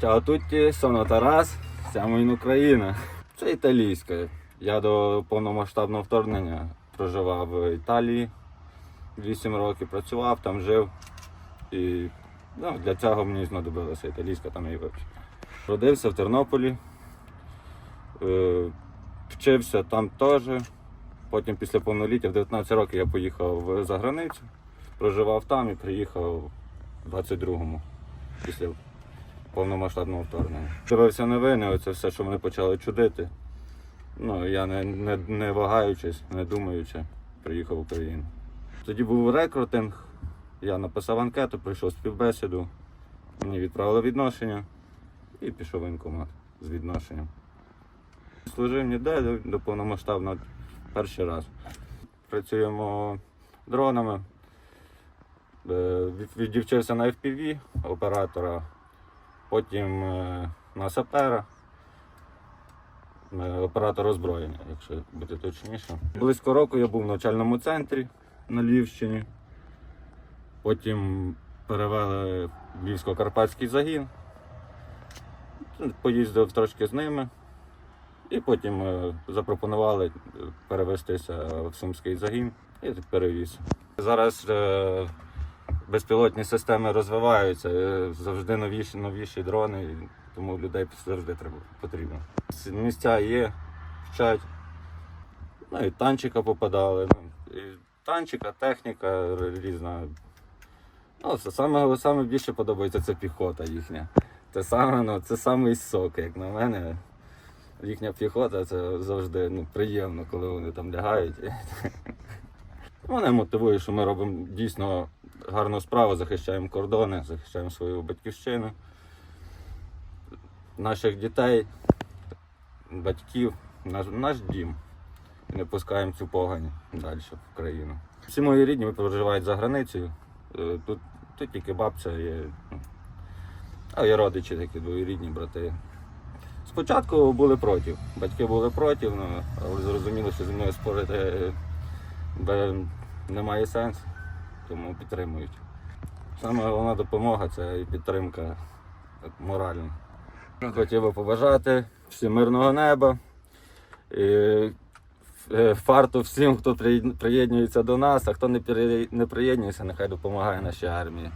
Ciao a tutti, Тарас, siamo in Україна. Це італійська. Я до повномасштабного вторгнення проживав в Італії 8 років, працював, там жив. І ну, для цього мені знадобилася італійська, там я її вивчив. Родився в Тернополі, е, вчився там теж. Потім після повноліття в 19 років я поїхав за границю, проживав там і приїхав в 22-му після повномасштабного вторгнення. Дивився новини, оце все, що вони почали чудити. Ну, я не, не, не вагаючись, не думаючи, приїхав в Україну. Тоді був рекрутинг, я написав анкету, пройшов співбесіду, мені відправили відношення і пішов воєнкомат з відношенням. Служив ніде до, до повномасштабного перший раз. Працюємо дронами. Е, Відівчився на FPV оператора, потім е, на сапера, е, оператор озброєння, якщо бути точніше. Близько року я був в навчальному центрі на Львівщині. Потім перевели в Львівсько-Карпатський загін. Поїздив трошки з ними. І потім е, запропонували перевестися в Сумський загін і перевіз. Зараз безпілотні системи розвиваються, е, завжди новіші, новіші дрони, тому людей завжди треба потрібно. Місця є, вчать. Ну і танчика попадали. Ну, і танчика, техніка різна. Ну, це саме, саме більше подобається це піхота їхня. Це саме, ну, це самий сок, як на мене. Їхня піхота це завжди ну, приємно, коли вони там лягають. Мене мотивує, що ми робимо дійсно гарну справу, захищаємо кордони, захищаємо свою батьківщину, наших дітей, батьків, наш, наш дім. Не пускаємо цю погань далі в країну. Всі мої рідні проживають за границею. Е, Тут, тут тільки бабця є. ну, А є родичі такі, двоюрідні брати. Спочатку були проти. Батьки були проти, ну, але зрозуміли, що зі мною спорити е, немає сенсу, тому підтримують. Саме головна допомога це і підтримка моральна. Хотів би побажати всім мирного неба. І е, фарту всім, хто приєднується до нас, а хто не приєднується, нехай допомагає нашій армії.